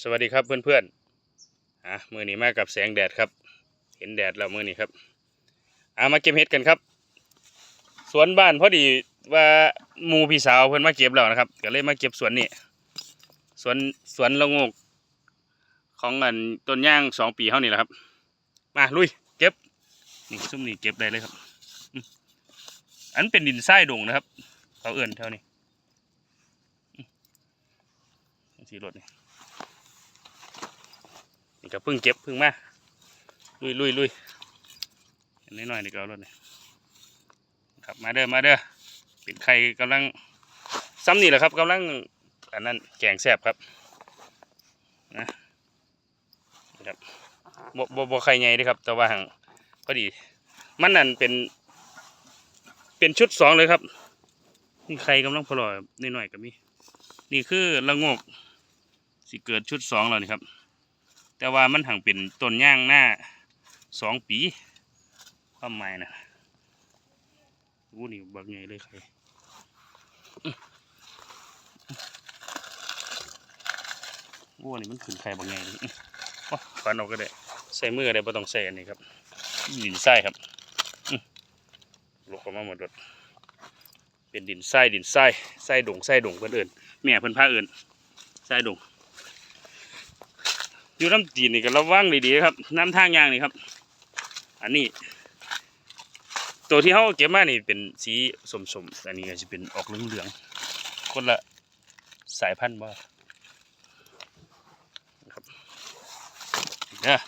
สวัสดีครับเพื่อนๆอะมือนี้มากับแสงแดดครับ เห็นแดดแล้วมือนี้ครับอะมาเก็บเห็ดกันครับ สวนบ้านพอดีว่ามูพี่สาวเพิ่อนมาเก็บแล้วนะครับก็เลยมาเก็บสวนนี่สวนสวนละงกของอันต้นย่างสองปีเท่านี้แหละครับ มาลุยเก็บนี่ซุ่มนี่เก็บได้เลยครับ อันเป็นดินทรายดงนะครับ เขาเอื่นเท่านี้สีรถนี่ ก็เพิ่งเก็บพิ่งมาลุยลุยลุยนนี้หน่อยนี่ก็เอารถนี่ครับมาเด้อมาเด้อเป็นไข่กำลังซ้ำนี่แหละครับกำลังอันนั้นแกงแซ่บครับนะนะครับบบบไข่ใหญ่ด้ครับ แต่ว่าหังพอดี มันนั่นเป็น เป็นชุดสองเลยครับนี่ไข่กำลังพลอยนิดหน่อยๆก็มีนี่คือละงกสิเกิดชุดสองแล้วนี่ครับ แต่ว่ามันหังเป็นต้นย่างหน้าสองปี ความหมายนะวู้นี่บักใหญ่เลยใครวู้นี่มันขึ้นไข่บักใหญ่เลยอ๋อโอ้ฟันออกก็ได้ ใส่มือได้บ่ต้องใส่อันนี้ครับดินทรายครับลกออกมาหมดรถเป็นดินทรายดินทรายทรายดงทรายดงเพิ่นเอิ้นแม่เพิ่นพาเอิ้นทรายดง อยู่น้ำจีนนี่ก็ระวังดีๆครับ น้ำทางยางนี่ครับ อันนี้ ตัวที่เขาเก็บมานี่เป็นสีสมๆอันนี้ก็จะเป็นออกเหลืองๆคนละสายพันธุ์บ่ครับเนี่ย